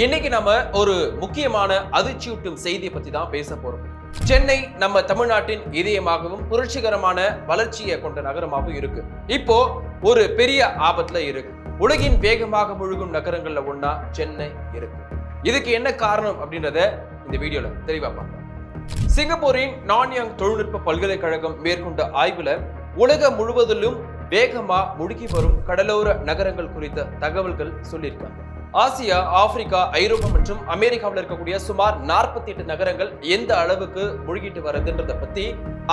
இன்னைக்கு நம்ம ஒரு முக்கியமான அதிர்ச்சியூட்டும் செய்தியை பத்தி தான் பேச போறோம். சென்னை நம்ம தமிழ்நாட்டின் இதயமாகவும் புரட்சிகரமான வளர்ச்சியை கொண்ட நகரமாகவும் இருக்கு. இப்போ ஒரு பெரிய ஆபத்துல இருக்கு. உலகின் வேகமாக முழுகும் நகரங்கள்ல ஒன்னா சென்னை இருக்கு. இதுக்கு என்ன காரணம் அப்படின்றத இந்த வீடியோல தெளிவா பார்க்கலாம். சிங்கப்பூரின் நான்யாங் தொழில்நுட்ப பல்கலைக்கழகம் மேற்கொண்ட ஆய்வுல உலகம் முழுவதிலும் வேகமா முழுகி வரும் கடலோர நகரங்கள் குறித்த தகவல்கள் சொல்லியிருக்காங்க. ஆசியா ஆப்பிரிக்கா ஐரோப்பா மற்றும் அமெரிக்காவில் இருக்கக்கூடிய சுமார் 48 எட்டு நகரங்கள் எந்த அளவுக்கு முழுகிட்டு வருதுன்றதை பத்தி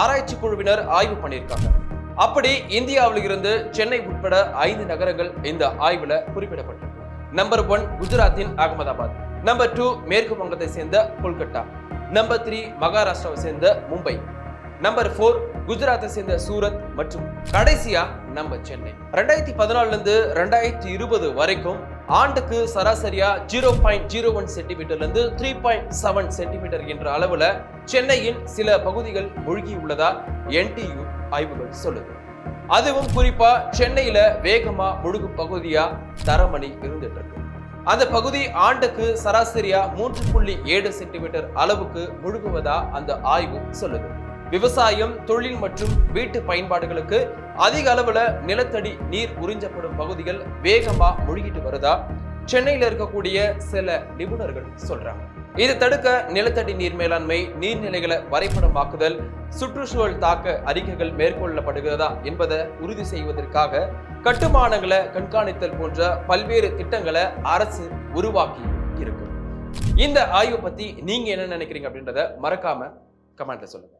ஆராய்ச்சி குழுவினர் ஆய்வு பண்ணியிருக்காங்க. அப்படி இந்தியாவில் இருந்து சென்னை உட்பட ஐந்து நகரங்கள் இந்த ஆய்வுல குறிப்பிடப்பட்டிருக்கு. நம்பர் ஒன் குஜராத்தின் அகமதாபாத். நம்பர் டூ மேற்கு வங்கத்தை சேர்ந்த கொல்கத்தா நம்பர் த்ரீ மகாராஷ்டிராவை சேர்ந்த மும்பை. நம்பர் ஃபோர் குஜராத்தை சேர்ந்த சூரத் மற்றும் கடைசியா நம்ம சென்னை. ரெண்டாயிரத்தி பதினாலுல இருந்து ரெண்டாயிரத்தி இருபது வரைக்கும் ஆண்டுக்கு சராசரியா ஜீரோ பாயிண்ட் ஜீரோ ஒன் சென்டிமீட்டர்ல இருந்து த்ரீ பாயிண்ட் செவன் சென்டிமீட்டர் என்ற அளவுல சென்னையின் சில பகுதிகள் மூழ்கி உள்ளதா என்டியு ஆய்வுகள் சொல்லுது. அதுவும் குறிப்பா சென்னையில வேகமா முழுகும் பகுதியா தரமணி இருந்துட்டு இருக்கு அந்த பகுதி ஆண்டுக்கு சராசரியா மூன்று புள்ளி ஏழு சென்டிமீட்டர் அளவுக்கு முழுகுவதா அந்த ஆய்வு சொல்லுது. விவசாயம் தொழில் மற்றும் வீட்டு பயன்பாடுகளுக்கு அதிக அளவுல நிலத்தடி நீர் உறிஞ்சப்படும் பகுதிகள் வேகமா முழுகிட்டு வருதா? சென்னையில இருக்கக்கூடிய சில நிபுணர்கள் சொல்றாங்க. இதை தடுக்க நிலத்தடி நீர் மேலாண்மை நீர்நிலைகளை வரைபடமாக்குதல் சுற்றுச்சூழல் தாக்க அறிக்கைகள் மேற்கொள்ளப்படுகிறதா என்பதை உறுதி செய்வதற்காக கட்டுமானங்களை கண்காணித்தல் போன்ற பல்வேறு திட்டங்களை அரசு உருவாக்கி இருக்கு. இந்த ஆய்வை பத்தி நீங்க என்ன நினைக்கிறீங்க அப்படின்றத மறக்காம கமெண்ட்ல சொல்லுங்க.